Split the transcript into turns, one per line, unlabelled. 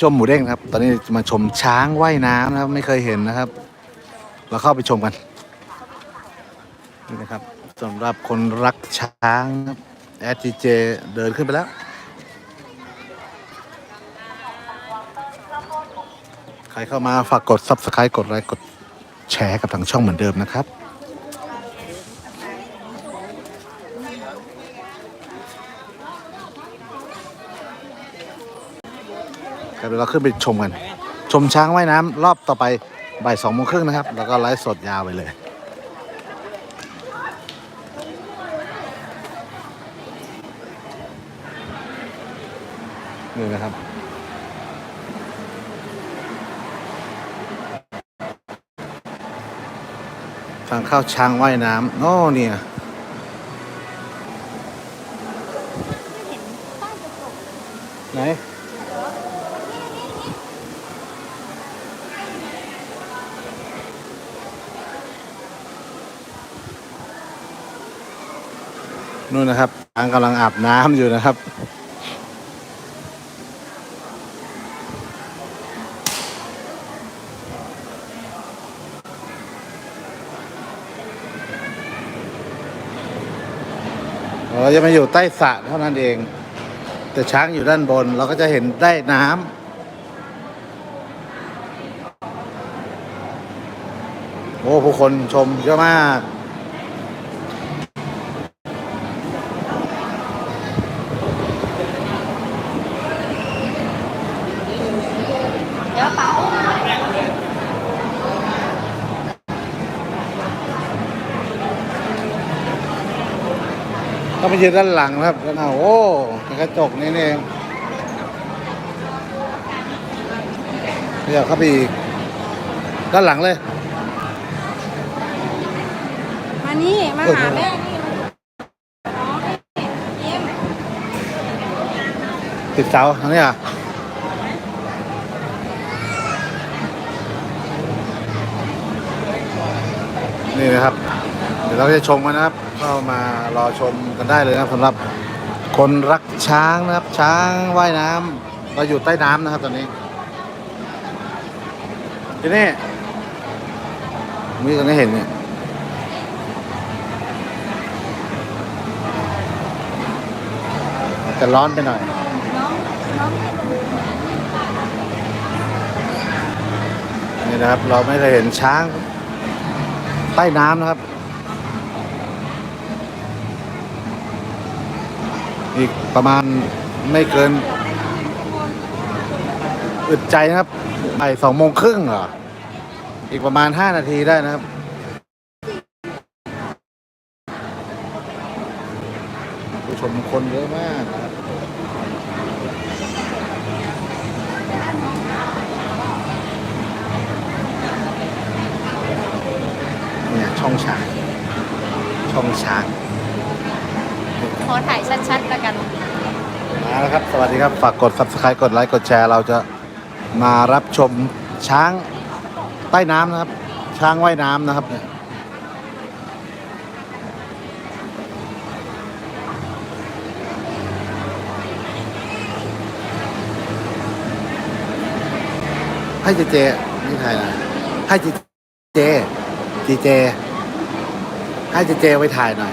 ชมหมูเด้งครับ ตอนนี้มาชมช้างว่ายน้ำนะครับ ไม่เคยเห็นนะครับ เราเข้าไปชมกัน นี่นะครับสำหรับคนรักช้างครับแอดจีเจเดินขึ้นไปแล้ว ใครเข้ามาฝากกด subscribe กดไลค์กดแชร์กับทางช่องเหมือนเดิมนะครับ ครับเดี๋ยวเราขึ้นไปชมกัน ชมช้างว่ายน้ำรอบต่อไปบ่ายสองโมงครึ่งนะครับ แล้วก็ไลฟ์สดยาวไปเลยนี่นะครับทางเข้าช้างว่ายน้ำโอ้เนี่ย นู่นนะครับช้างกำลังอาบน้ำอยู่นะครับ เราจะมาอยู่ใต้สระเท่านั้นเอง แต่ช้างอยู่ด้านบน เราก็จะเห็นได้น้ำโอ้ ผู้คนชมเยอะมาก
เดี๋ยวเป๋า
ก็มายืนด้านหลังนะครับแล้วนะโอ้ในกระจกนี่นี่เองขยับเข้าไปอีกด้านหลังเลย
มานี่ มาหาแม่นี่น้องยิ้ม
ติดเสาทางนี้อะนี่นะครับ เดี๋ยวเราจะชมกันนะครับเข้ามารอชมกันได้เลยนะครับสำหรับคนรักช้างนะครับ ช้างว่ายน้ำเราอยู่ใต้น้ำนะครับ ตอนนี้ที่นี่มีกันได้เห็นเนี่ยจะร้อนไปหน่อย
นี่นะ
ครับ เราไม่เคยเห็นช้างใต้น้ำนะครับ อีกประมาณไม่เกิน อึดใจนะครับไอสองโมงครึ่งเหรอ อีกประมาณห้านาทีได้นะครับ ผู้ชมคนเยอะมากครับเนี่ยช่องช้างช่องช้าง
ขอถ่ายชัดๆแล้วกัน
มาแล้วครับ สวัสดีครับ ฝากกด subscribe กดไลค์ กดแชร์ เราจะมารับชมช้างใต้น้ำนะครับ ช้างว่ายน้ำนะครับเนี่ยให้เจเจนี่ใครนะให้เจเจเจเจให้เจเจไว้ถ่ายหน่อย